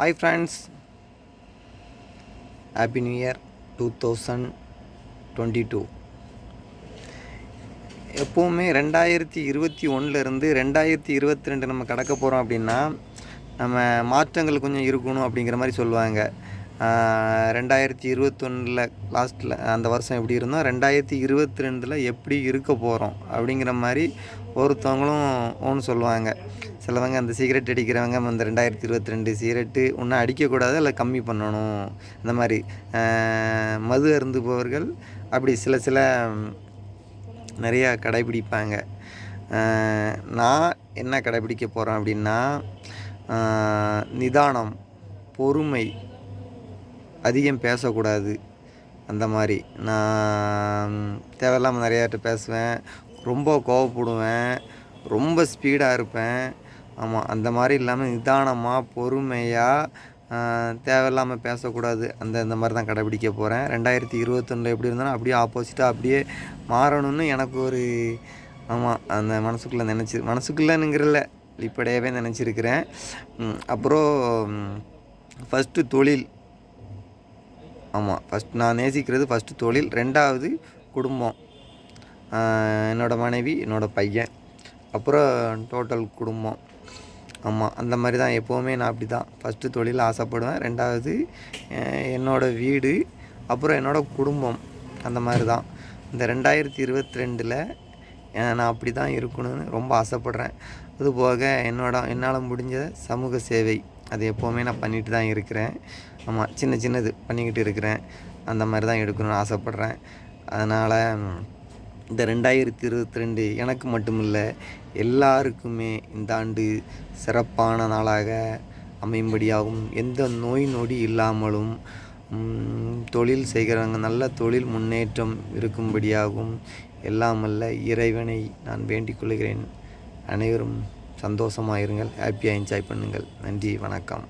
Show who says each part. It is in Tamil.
Speaker 1: Hi friends happy new year two thousand twenty two எப்போவுமே ரெண்டாயிரத்தி இருபத்தி ஒன்றுலேருந்து ரெண்டாயிரத்தி இருபத்தி ரெண்டு நம்ம கடக்க போகிறோம் அப்படின்னா நம்ம மாற்றங்கள் கொஞ்சம் இருக்கணும் அப்படிங்கிற மாதிரி சொல்லுவாங்க. ரெண்டாயிரத்தி இருபத்தொன்னில் லாஸ்ட்டில் அந்த வருஷம் எப்படி இருந்தோம்? ரெண்டாயிரத்தி இருபத்தி ரெண்டில் எப்படி இருக்க போகிறோம் அப்படிங்கிற மாதிரி ஒருத்தவங்களும் ஒன்று சொல்லுவாங்க. சிலவங்க அந்த சிகரெட் அடிக்கிறவங்க அந்த ரெண்டாயிரத்தி இருபத்தி ரெண்டு சிகரெட்டு ஒன்றும் அடிக்கக்கூடாது இல்லை கம்மி பண்ணணும். இந்த மாதிரி மது அருந்துபவர்கள் அப்படி சில சில நிறையா கடைபிடிப்பாங்க. நான் என்ன கடைபிடிக்க போகிறேன் அப்படின்னா நிதானம் பொறுமை அதிகம் பேசக்கூடாது. அந்த மாதிரி நான் தேவையில்லாமல் நிறையாட்ட பேசுவேன். ரொம்ப கோவப்படுவேன். ரொம்ப ஸ்பீடாக இருப்பேன். ஆமாம் அந்த மாதிரி இல்லாமல் நிதானமாக பொறுமையாக தேவையில்லாமல் பேசக்கூடாது. அந்த இந்த மாதிரி தான் கடைபிடிக்க போகிறேன் ரெண்டாயிரத்தி இருபத்தொன்னில் எப்படி இருந்தாலும் அப்படியே ஆப்போசிட்டாக அப்படியே மாறணும்னு எனக்கு ஒரு ஆமாம் அந்த மனசுக்குள்ளே நினச்சி மனசுக்குள்ளேனுங்கிறல இப்படியாகவே நினச்சிருக்கிறேன். அப்புறம் ஃபஸ்ட்டு தொழில். ஆமாம் ஃபஸ்ட் நான் நேசிக்கிறது ஃபஸ்ட்டு தொழில். ரெண்டாவது குடும்பம். என்னோடய என்னோட மனைவி என்னோடய பையன் அப்புறம் டோட்டல் குடும்பம். ஆமாம் அந்த மாதிரி தான் எப்போவுமே நான் அப்படி தான் ஃபஸ்ட்டு தொழில் ஆசைப்படுவேன். ரெண்டாவது என்னோடய என்னோட வீடு அப்புறம் என்னோட குடும்பம். அந்த மாதிரி தான். இந்த ரெண்டாயிரத்தி இருபத்தி ரெண்டில் நான் அப்படி தான் இருக்கணும்னு ரொம்ப ஆசைப்பட்றேன். அதுபோக என்னோட என்னால் முடிஞ்ச சமூக சேவை அது எப்போவுமே நான் பண்ணிட்டு தான் இருக்கிறேன். ஆமாம் சின்ன சின்னது பண்ணிக்கிட்டு இருக்கிறேன். அந்த மாதிரி தான் எடுக்கணும்னு ஆசைப்பட்றேன். அதனால் இந்த ரெண்டாயிரத்தி இருபத்தி ரெண்டு எனக்கு மட்டுமில்லை எல்லாருக்குமே இந்த ஆண்டு சிறப்பான நாளாக அமையும்படியாகவும் எந்த நோய் நொடி இல்லாமலும் தொழில் செய்கிறவங்க நல்ல தொழில் முன்னேற்றம் இருக்கும்படியாகவும் எல்லாமல்ல இறைவனை நான் வேண்டிக் கொள்கிறேன். அனைவரும் சந்தோஷமாக இருங்கள் ஹாப்பியாக என்ஜாய் பண்ணுங்கள். நன்றி வணக்கம்.